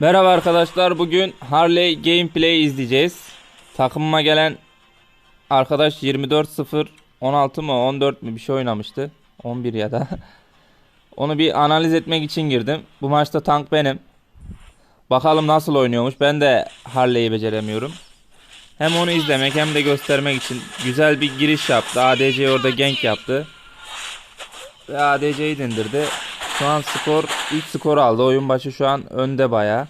Merhaba arkadaşlar. Bugün Harley gameplay izleyeceğiz. Takımıma gelen arkadaş 24-0 16 mı 14 mü bir şey oynamıştı. 11 ya da. Onu bir analiz etmek için girdim. Bu maçta tank benim. Bakalım nasıl oynuyormuş. Ben de Harley'i beceremiyorum. Hem onu izlemek hem de göstermek için güzel bir giriş yaptı. ADC orada gank yaptı. Ve ADC'yi dindirdi. Şu an skor 3 skor aldı. Oyun başı şu an önde baya.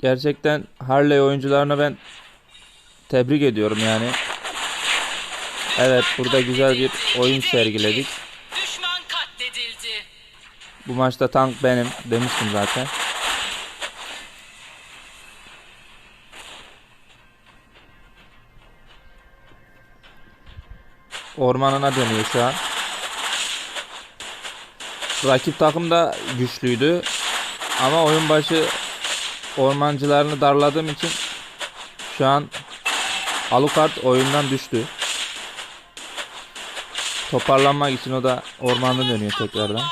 Gerçekten Harley oyuncularına ben tebrik ediyorum yani. Evet burada güzel bir oyun sergiledik. Bu maçta tank benim demiştim zaten. Ormanına dönüyor şu an. Rakip takım da güçlüydü. Ama oyun başı ormancılarını darladığım için şu an Alucard oyundan düştü. Toparlanmak için o da ormanda dönüyor tekrardan.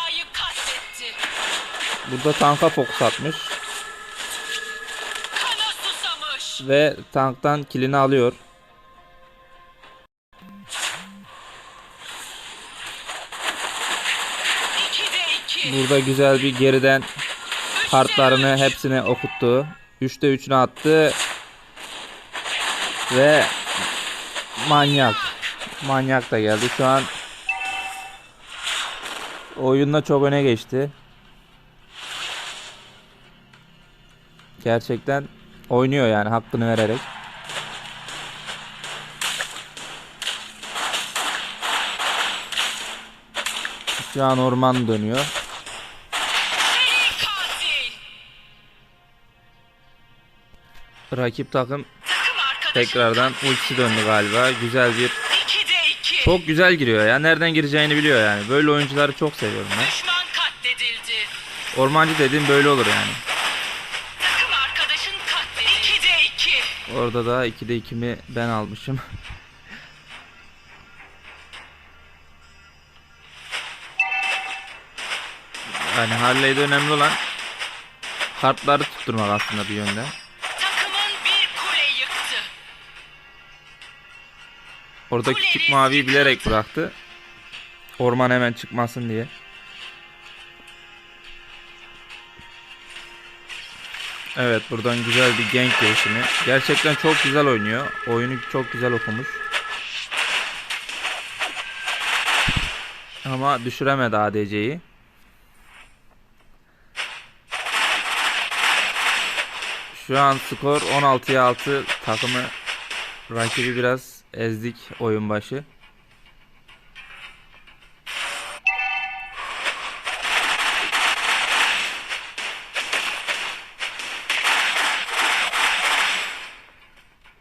Burada tanka fokus atmış ve tanktan kilini alıyor. Burada güzel bir geriden kartlarını hepsini okuttu. 3'te 3'ünü attı. Ve manyak. Manyak da geldi. Şu an oyunda çok öne geçti. Gerçekten oynuyor yani hakkını vererek. Şu an orman dönüyor. Rakip takım tekrardan ultisi döndü galiba. Güzel bir çok güzel giriyor ya. Nereden gireceğini biliyor yani. Böyle oyuncuları çok seviyorum ben. Ormancı dediğim böyle olur yani. Orada da 2'de 2'mi ben almışım. Yani Harley'de önemli olan kartları tutturmak aslında bir yönden. Orada küçük maviyi bilerek bıraktı. Orman hemen çıkmasın diye. Evet buradan güzel bir gank girişimi. Gerçekten çok güzel oynuyor. Oyunu çok güzel okumuş. Ama düşüremedi ADC'yi. Şu an skor 16'ya 6 takımı rakibi biraz ezdik oyun başı.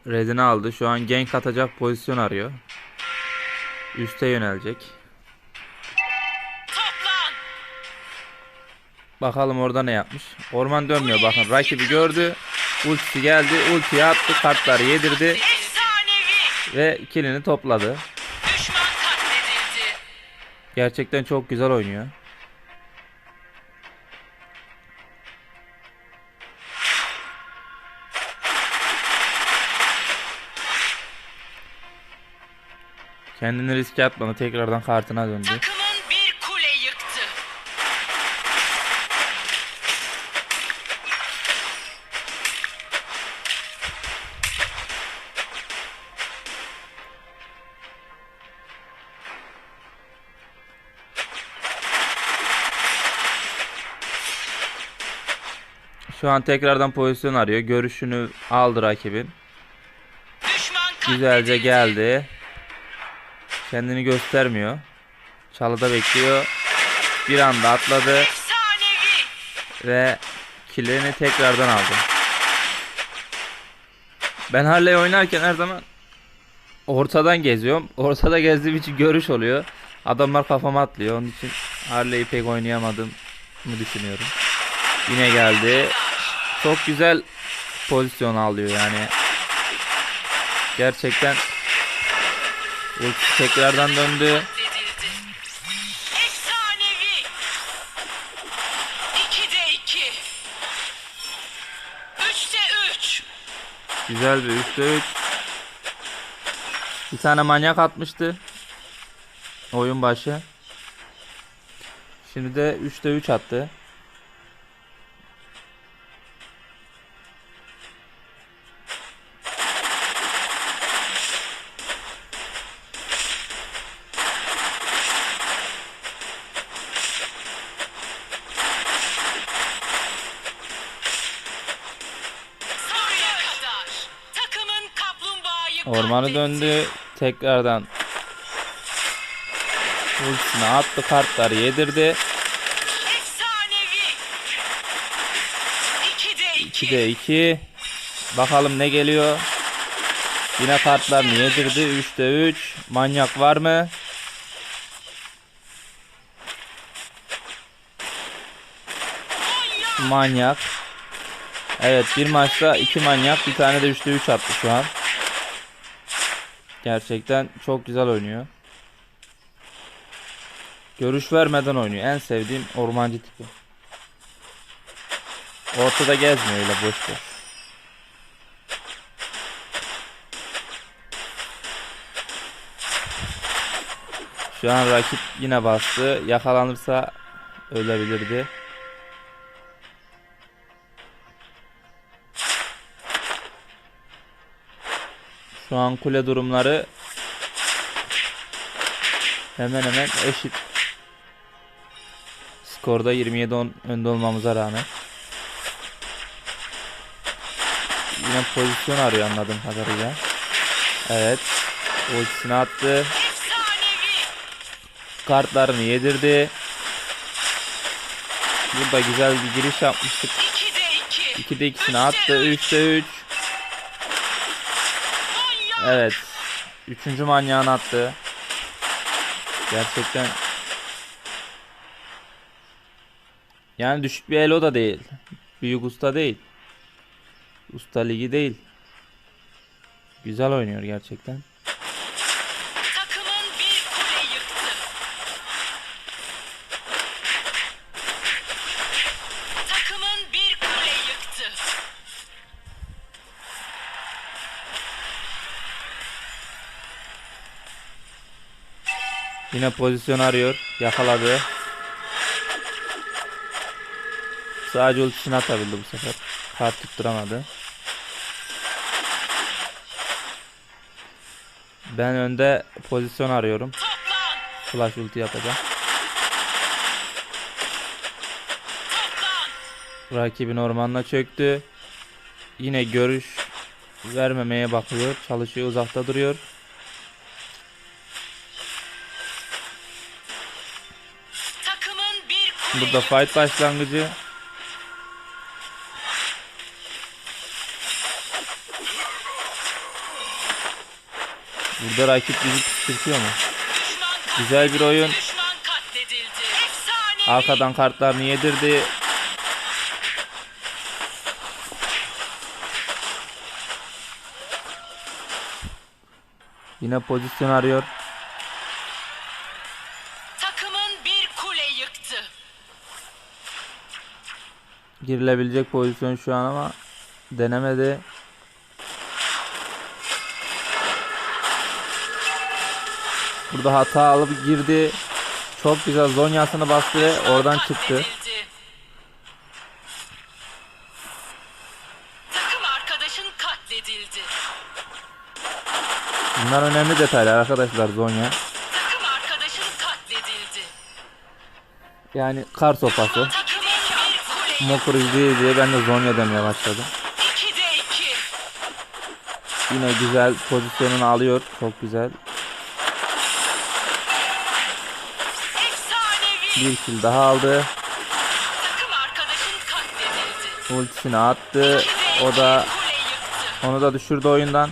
Redini aldı. Şu an gank atacak pozisyon arıyor. Üste yönelecek. Toplan. Bakalım orada ne yapmış. Orman dönmüyor bakın. Rakibi gördü. Ultisi geldi. Ultiyi attı. Kartları yedirdi. Ve kilini topladı. Gerçekten çok güzel oynuyor. Kendini riske atmadı. Tekrardan kartına döndü. Takımın Şu an tekrardan pozisyon arıyor. Görüşünü aldı rakibin. Güzelce geldi. Kendini göstermiyor. Çalıda bekliyor. Bir anda atladı ve kilini tekrardan aldı. Ben Harley oynarken her zaman ortadan geziyorum. Ortada gezdiğim için görüş oluyor. Adamlar kafama atlıyor. Onun için Harley'i pek oynayamadım mı düşünüyorum. Yine geldi çok güzel pozisyon alıyor yani. Gerçekten ultisi tekrardan döndü. Güzel bir 3'te 3. Bir tane manyak atmıştı. Oyun başı. Şimdi de 3'te 3 attı. Ormanı döndü. Tekrardan ultisini attı. Kartları yedirdi. Efsanevi. 2'de 2. 2'de 2. Bakalım ne geliyor. Yine kartlarını yedirdi. 3'te 3. Manyak var mı? Manyak. Evet bir maçta iki manyak bir tane de 3'te 3 attı şu an. Gerçekten çok güzel oynuyor. Görüş vermeden oynuyor. En sevdiğim ormancı tipi. Ortada gezmiyor öyle boş boş. Şu an rakip yine bastı. Yakalanırsa ölebilirdi. Şu an kule durumları hemen hemen eşit. Skorda 27-10 önde olmamıza rağmen. Yine pozisyon arıyor anladığım kadarıyla. Evet. Ultisini attı. Kartlarını yedirdi. Burada güzel bir giriş yapmıştık. 2'de 2. 2'de 2'sini attı. 3'te 3. Evet. Üçüncü manyağını attı. Gerçekten yani düşük bir elo da değil. Büyük usta değil. Usta ligi değil. Güzel oynuyor gerçekten. Yine pozisyon arıyor. Yakaladı. Sadece ultisini atabildi bu sefer. Kart tutturamadı. Ben önde pozisyon arıyorum. Flash ulti yapacağım. Rakibin ormanına çöktü. Yine görüş vermemeye bakıyor. Çalışıyor uzakta duruyor. Burada fight başlangıcı. Burada rakip bizi püskürtüyor mu? Güzel bir oyun. Arkadan kartlarını yedirdi. Yine pozisyon arıyor. Girilebilecek pozisyon şu an ama denemedi. Burada hata alıp girdi. Çok güzel zonyasını bastı ve oradan çıktı. Katledildi. Takım arkadaşın katledildi. Bunlar önemli detaylar arkadaşlar zonya. Takım arkadaşın katledildi. Yani kar sopası. Mokur izleye diye ben de zonya demeye başladım. 2'de 2. Yine güzel pozisyonunu alıyor. Çok güzel. Bir kill daha aldı. Ultisini attı. 2'de O 2 da onu da düşürdü oyundan.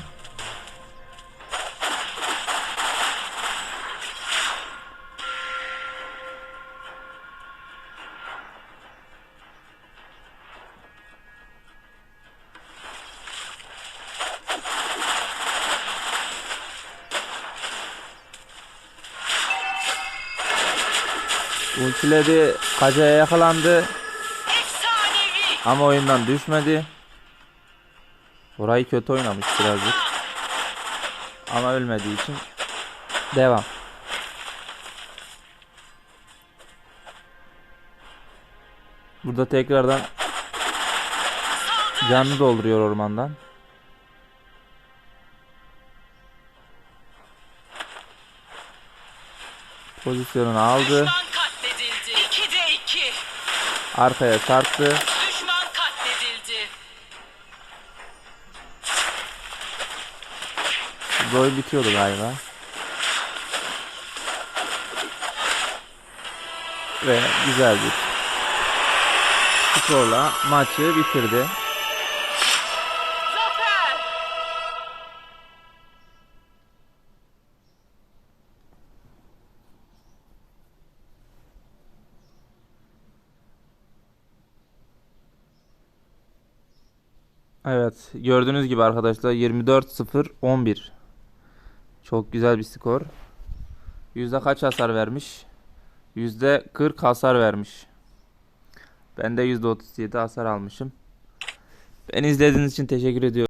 Ultiledi. Kacaya yakalandı. Ama oyundan düşmedi. Orayı kötü oynamış birazcık. Ama ölmediği için devam. Burada tekrardan canlı dolduruyor ormandan. Pozisyonunu aldı. Arkaya sarktı. Düşman katledildi. Bu oyun bitiyordu galiba. Ve güzel bir skorla maçı bitirdi. Evet, gördüğünüz gibi arkadaşlar 24-0-11. Çok güzel bir skor. Yüzde kaç hasar vermiş? Yüzde 40 hasar vermiş. Ben de yüzde 37 hasar almışım. Beni izlediğiniz için teşekkür ediyorum.